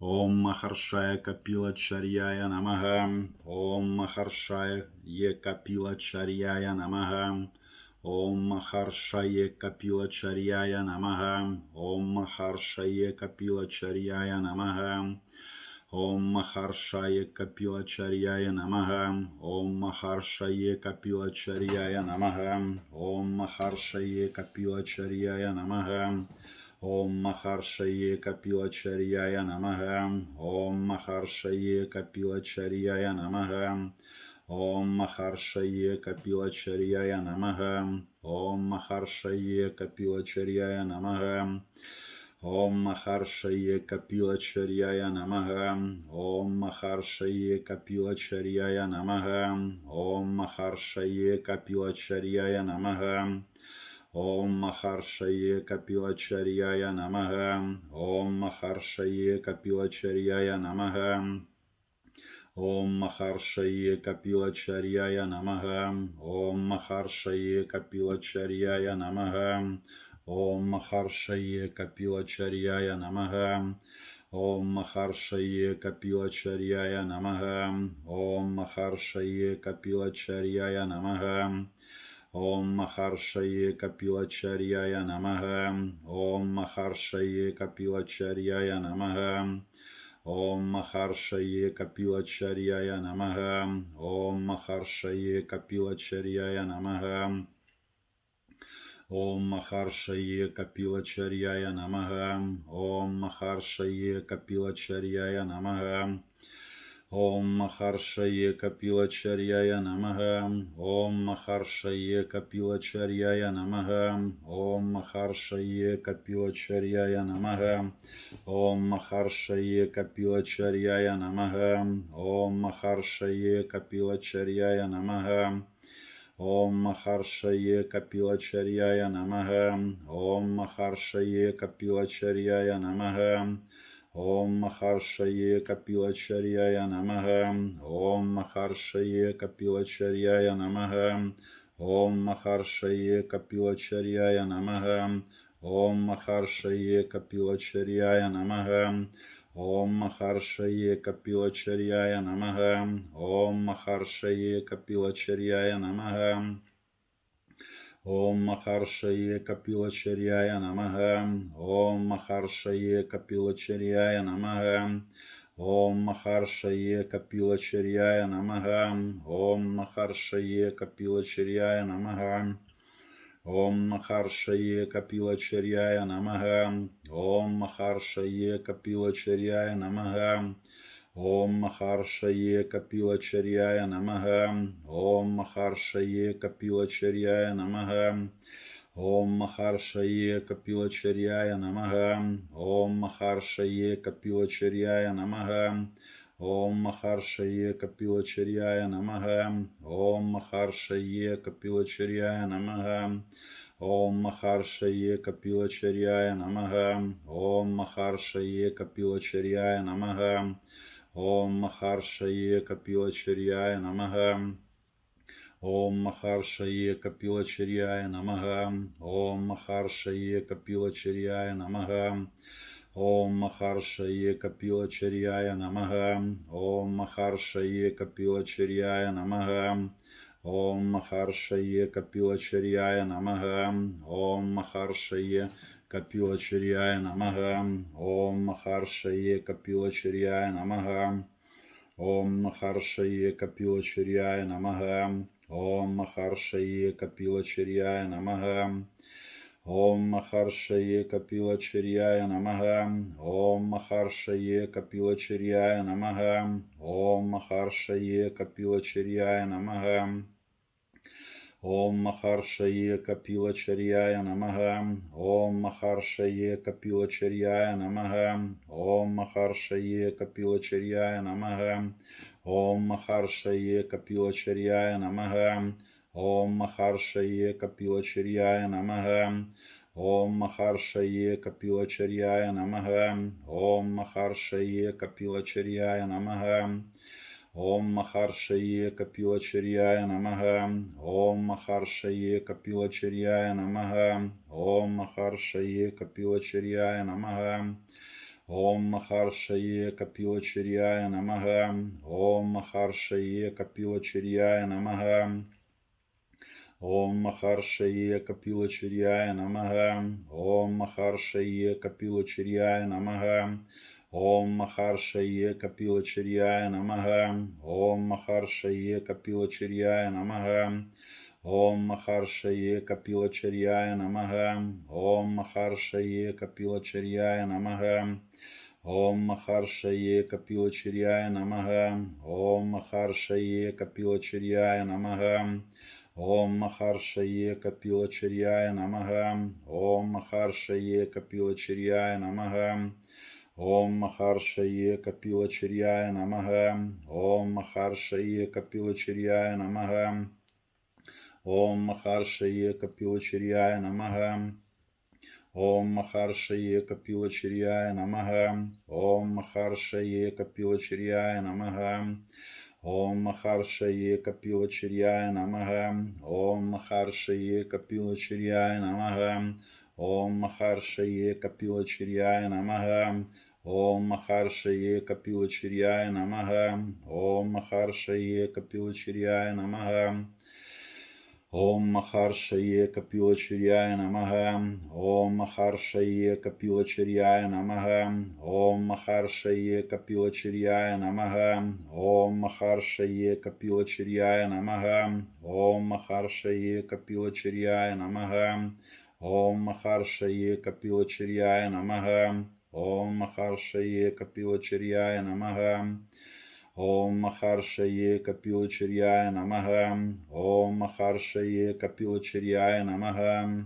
Намага. Ом Махаршая Капила Чарьяя Намага. Ом Махаршая Капила Чарьяя Намага. Ом Махаршая Капила Чарьяя Намага. Ом Махаршае Капила Чарьяя Намага. Ом Махаршае Капила Чарьяя Намага. Ом Махаршае Капила Чарьяя Намага. Ом Махаршае Капила Чарьяя Намага. Om Maharshaya Kapilacharyaya Namaha. Om Maharshaya Kapilacharyaya Namaha. Om Maharshaya Kapilacharyaya Namaha. Om Maharshaya Kapilacharyaya Namaha. Om Maharshaya Kapilacharyaya Namaha. Om Maharshaya Kapilacharyaya Namaha. Om Maharshaya Kapilacharyaya Namaha. Ом Махаршає Капілачар'яя намага. Ом Махаршає Капілачар'яя намага. Ом Махаршае Капилачарьяя Намага. Ом Махаршае Капилачарьяя Намага. Ом Махаршае Капилачарьяя Намага. Ом Махаршае Капилачарьяя Намага. Ом Махаршае Капилачарьяя Намага. Om Maharshaye Kapilacharyaya Namaha. Om Maharshaye Kapilacharyaya Namaha. Om Maharshaye Kapilacharyaya Namaha. Om Maharshaye Kapilacharyaya Namaha. Om Maharshaye Kapilacharyaya Namaha. Om Maharshaye Kapilacharyaya Namaha. ॐ महर्षये कपिलचर्याय नमः ॐ महर्षये कपिलचर्याय नमः ॐ महर्षये कपिलचर्याय नमः ॐ महर्षये कपिलचर्याय नमः ॐ महर्षये कपिलचर्याय नमः ॐ महर्षये कपिलचर्याय नमः ॐ महर्षये कपिलचर्याय नमः Om Maharshaye Kapilacharyaya Namaha. Om Maharshaye Kapilacharyaya Namaha. Om Maharshaye Kapilacharyaya Namaha. Om Maharshaye Kapilacharyaya Namaha. Om Maharshaye Kapilacharyaya Namaha. Om Maharshaye Kapilacharyaya Namaha. Ом Махаршає Капілачаряя намага. Ом Махаршає Капілачаряя намага. Ом Махаршае Капілачаряя намага. Ом Махаршае Капілачаряя намага. Ом Махаршае Капілачаряя намага. Ом Махаршае Капілачаряя намага. Ом Махаршае Капила Чарьяя Намага. Ом Махаршае Капила Чарьяя Намага. Ом Махаршае Капила Чарьяя Намага. Ом Махаршае Капила Чарьяя Намага. Ом Махаршае Капила Чарьяя Намага. Ом Махаршае Капила Чарьяя Намага. Ом Махаршае Капила Чарьяя Намага. Ом Махаршае Капила Чарьяя Намага. Ом Махаршає Капіла чарьяя Намага. Ом Махаршає Капіла Чар'яя Намага. Ом Махаршає Капіла Чар'яя Намага. Ом Махаршає Капіла Чар'яя Намага. Ом Махаршає Капіла Чар'яя Намага. Ом Махаршає Капілачаряя Намага, Ом Махаршає Капілачаряя Намага, Ом капила Капілачаряя Намага, Ом Махаршає Капілачаряя Намага, Ом капила Капілачаряя Намага, Ом Махаршае Капилачарьяя Намага, Ом Махаршае Капилачарьяя Намага, Ом Махаршае Капилачарьяя Намага. Ом Махаршае Капила Чарьяя Намага. Ом Махаршае Капила Чарьяя Намага. Ом Махаршае Капила Чарьяя Намага. Ом Махаршае Капила Чарьяя Намага. Ом Махаршае Капила Чарьяя Намага. Ом Махаршае Капила Чарьяя Намага. Ом Махаршае Капила Чарьяя Намага. Ом Махаршає Капілачаряя намага, Ом Махаршає Капілачаряя намага, Ом Махаршає Капілачаряя намага. Ом Махаршає Капілачаряя намага, Ом Махаршає чирьяя намага. Ом Махаршає Капілачаряя намага, Ом Махаршає Капілачаряя намага. Ом Махаршае Капила Чирьяя Намага. Ом Махаршае Капила Чирьяя Намага. Ом Махаршае Капила Чирьяя Намага. Ом Махаршае Капила Чирьяя Намага. Ом Махаршае Капила Чирьяя Намага. Ом Махаршае Капила Чирьяя Намага. Ом Махаршае Капила Чирьяя Намага. Ом Махаршае Капила Чирьяя Намага. Ом Махаршае Капила Чирьяя Намага. Ом Махаршае Капила Чирьяя Намага. Ом Махаршае Капила Чирьяя Намага. Ом Махаршае Капила Чирьяя Намага. Ом Махаршае Капила Чирьяя Намага. Ом Махаршае Капила Чирьяя Намага. Ом Махаршае Капила Чирьяя Намага. Ом Махаршае Капила Чирьяя Намага. Ом Махаршае Капила Чирьяя Намага. Ом Махаршае Капила Чирьяя Намага. Ом Махаршае Капила Чирьяя Намага. Ом Махаршае Капила Чирьяя Намага. Ом Махаршае Капила Чирьяя Намага. Ом Махаршае Капила Чирьяя Намага. Ом Махаршае Капила Чирьяя Намага. Ом Махаршае Капила Чирьяя Намага. Ом Махаршає Капіла Чир'яя Намага. Ом Махаршає Капіла Чир'яя Намага. Ом Махаршає Капіла Чир'яя Намага.